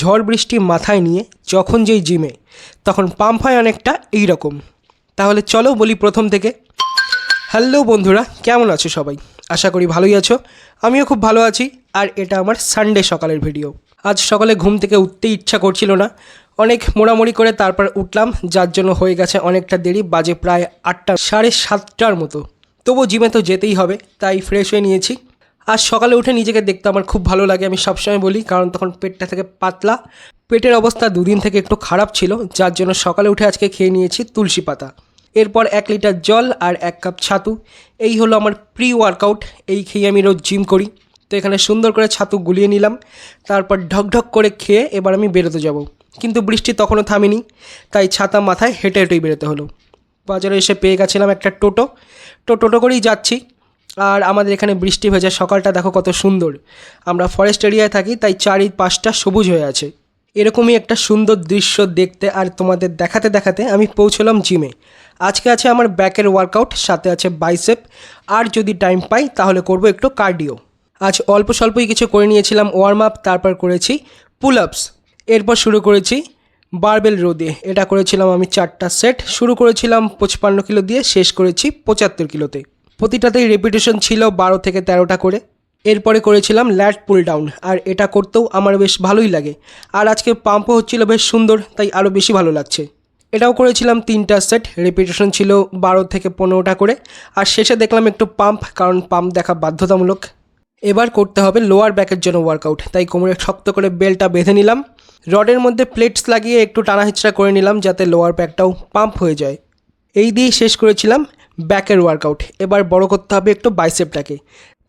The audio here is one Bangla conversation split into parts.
ঝড় বৃষ্টি মাথায় নিয়ে যখন যেই জিমে, তখন পাম্প হয় অনেকটা এই রকম তাহলে চলো বলি প্রথম থেকে। হ্যালো বন্ধুরা, কেমন আছো সবাই? আশা করি ভালোই আছো। আমিও খুব ভালো আছি। আর এটা আমার সানডে সকালের ভিডিও আজ সকালে ঘুম থেকে উঠতে ইচ্ছা করছিল না। অনেক মোড়ামুড়ি করে তারপর উঠলাম, যার জন্য হয়ে গেছে অনেকটা দেরি, বাজে প্রায় আটটা, সাড়ে সাতটার মতো। তবু জিমে তো যেতেই হবে, তাই ফ্রেশ হয়ে নিয়েছি। আজ সকালে উঠে নিজেকে দেখতে আমার খুব ভালো লাগে, আমি সবসময় বলি, কারণ তখন পেটটা থেকে পাতলা। পেটের অবস্থা দুদিন থেকে একটু খারাপ ছিল, যার জন্য সকালে উঠে আজকে খেয়ে নিয়েছি তুলসী পাতা। এরপর এক লিটার জল আর এক কাপ ছাতু। এই হলো আমার প্রি ওয়ার্কআউট এই খেয়ে আমি রোজ জিম করি। তো এখানে সুন্দর করে ছাতু গুলিয়ে নিলাম, তারপর ঢকঢক করে খেয়ে এবার আমি বেরোতে যাব। কিন্তু বৃষ্টি তখনও থামেনি, তাই ছাতা মাথায় হেঁটে হেঁটেই বেরোতে হলো। বাজারে এসে পেয়ে গেছিলাম একটা টোটো। তো টোটো করেই যাচ্ছি। আর আমাদের এখানে বৃষ্টি ভেজা সকালটা দেখো কত সুন্দর। আমরা ফরেস্ট এরিয়ায় থাকি, তাই চারিপাশটা সবুজ হয়ে আছে। এরকমই একটা সুন্দর দৃশ্য দেখতে আর তোমাদের দেখাতে দেখাতে আমি পৌঁছলাম জিমে আজকে আছে আমার ব্যাকের ওয়ার্কআউট সাথে আছে বাইসেপ আর যদি টাইম পাই, তাহলে করব একটু কার্ডিও আজ অল্প স্বল্পই কিছু করে নিয়েছিলাম ওয়ার্ম আপ তারপর করেছি পুল আপস এরপর শুরু করেছি বারবেল রো দিয়ে। এটা করেছিলাম আমি চারটা সেট শুরু করেছিলাম পঁচপান্ন কিলো দিয়ে, শেষ করেছি পঁচাত্তর কিলোতে। প্রতিটাতেই রেপিটেশন ছিল বারো থেকে তেরোটা করে। এরপরে করেছিলাম ল্যাট পুল ডাউন, আর এটা করতেও আমার বেশ ভালোই লাগে। আর আজকে পাম্পও হচ্ছিল বেশ সুন্দর, তাই আরও বেশি ভালো লাগছে। এটাও করেছিলাম তিনটা সেট রেপিটেশন ছিল বারো থেকে পনেরোটা করে। আর শেষে দেখলাম একটু পাম্প কারণ পাম্প দেখা বাধ্যতামূলক। এবার করতে হবে লোয়ার ব্যাকের জন্য ওয়ার্কআউট তাই কোমরে শক্ত করে বেলটা বেঁধে নিলাম। রডের মধ্যে প্লেটস লাগিয়ে একটু টানা হিচড়া করে নিলাম, যাতে লোয়ার ব্যাকটাও পাম্প হয়ে যায়। এই দিয়েই শেষ করেছিলাম। ব্যাকের ওয়ার্কআউট এবার বড় করতে হবে একটু বাইসেপটাকে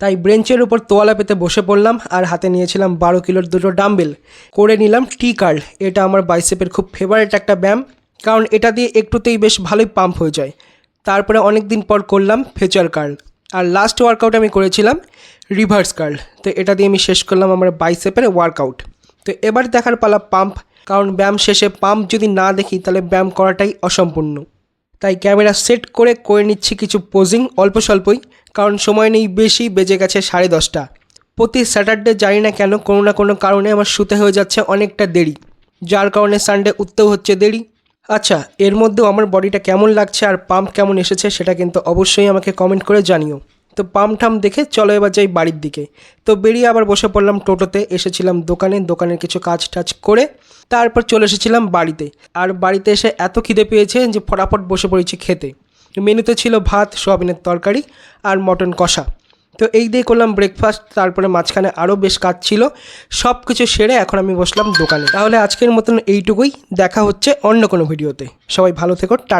তাই ব্রেঞ্চের উপর তোয়ালা পেতে বসে পড়লাম আর হাতে নিয়েছিলাম বারো কিলোর দুটো ডাম্বেল করে নিলাম টি কার্ল এটা আমার বাইসেপের খুব ফেভারিট একটা ব্যায়াম। কারণ এটা দিয়ে একটুতেই বেশ ভালোই পাম্প হয়ে যায়। তারপরে অনেক দিন পর করলাম ফেচার কার্ল আর লাস্ট ওয়ার্কআউট আমি করেছিলাম রিভার্স কার্ল তো এটা দিয়ে আমি শেষ করলাম আমার বাইসেপের ওয়ার্কআউট তো এবার দেখার পালা পাম্প কারণ ব্যায়াম শেষে পাম্প যদি না দেখি তাহলে ব্যায়াম করাটাই অসম্পূর্ণ। তাই ক্যামেরা সেট করে করে নিচ্ছি কিছু পোজিং অল্প স্বল্পই, কারণ সময় নেই, বেশি বেজে গেছে সাড়ে দশটা। প্রতি স্যাটারডে জানি না কেন, কোনো না কোনো কারণে আমার শুতে হয়ে যাচ্ছে অনেকটা দেরি। যার কারণে সানডে উঠতেও হচ্ছে দেরি। আচ্ছা এর মধ্যেও আমার বডিটা কেমন লাগছে আর পাম্প কেমন এসেছে সেটা কিন্তু অবশ্যই আমাকে কমেন্ট করে জানিও। তো পাম্প ঠাম দেখে চলো এবার যাই বাড়ির দিকে। তো বেরিয়ে আবার বসে পড়লাম টোটোতে, এসেছিলাম দোকানে, দোকানের কিছু কাজ টাজ করে তারপর চলে এসেছিলাম বাড়িতে। আর বাড়িতে এসে এত খিদে পেয়েছে যে ফটাফট বসে পড়েছি খেতে। মেনুতে ছিল ভাত, সোয়াবিনের তরকারি আর মটন কষা। তো এই দিয়ে করলাম ব্রেকফাস্ট তারপরে মাঝখানে আরও বেশ কাজ ছিল। সব কিছু সেরে এখন আমি বসলাম দোকানে। তাহলে আজকের মতন এইটুকুই। দেখা হচ্ছে অন্য কোনো ভিডিওতে। সবাই ভালো থেকো টাটা